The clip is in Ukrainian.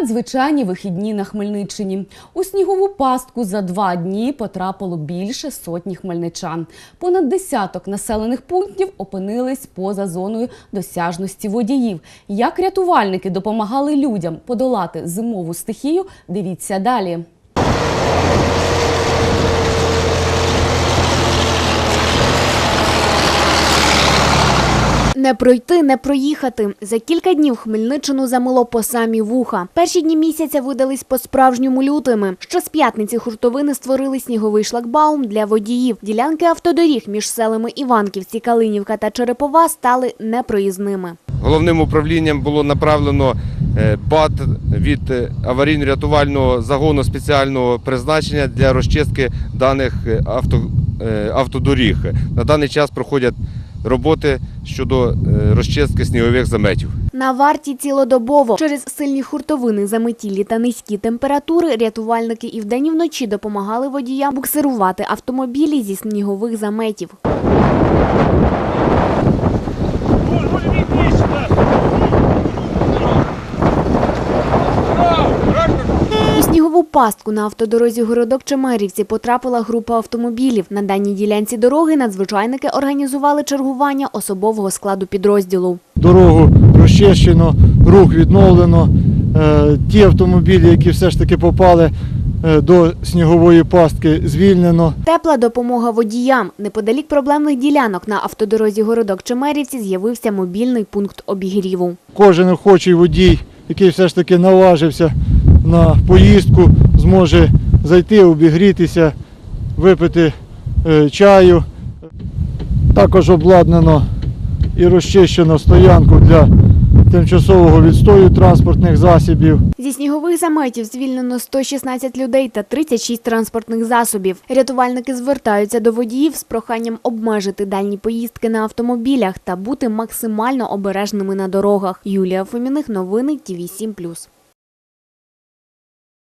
Надзвичайні вихідні на Хмельниччині. У снігову пастку за два дні потрапило більше сотні хмельничан. Понад десяток населених пунктів опинились поза зоною досяжності водіїв. Як рятувальники допомагали людям подолати зимову стихію, дивіться далі. Не пройти, не проїхати. За кілька днів Хмельниччину замило по самі вуха. Перші дні місяця видались по-справжньому лютими. Ще з п'ятниці хуртовини створили сніговий шлагбаум для водіїв. Ділянки автодоріг між селами Іванківці, Калинівка та Черепова стали непроїзними. Головним управлінням було направлено е, БАТ від е, аварійно-рятувального загону спеціального призначення для розчистки даних е, авто, автодоріг. На даний час проходять роботи щодо е, розчистки снігових заметів. На варті цілодобово. Через сильні хуртовини, заметілі та низькі температури рятувальники і вдень і вночі допомагали водіям буксирувати автомобілі зі снігових заметів. У пастку на автодорозі городок Чемерівці потрапила група автомобілів. На даній ділянці дороги надзвичайники організували чергування особового складу підрозділу. дорогу розчищено, рух відновлено. Е, Ті автомобілі, які все ж таки попали е, до снігової пастки, звільнено. Тепла допомога водіям. Неподалік проблемних ділянок на автодорозі городок Чемерівці з'явився мобільний пункт обігріву. Кожен охочий водій, який все ж таки наважився на поїздку, зможе зайти, обігрітися, випити е, чаю. Також обладнано і розчищено стоянку для тимчасового відстою транспортних засобів. Зі снігових заметів звільнено 116 людей та 36 транспортних засобів. Рятувальники звертаються до водіїв з проханням обмежити дальні поїздки на автомобілях та бути максимально обережними на дорогах. Юлія Фоміних, новини ТІВІ 7+.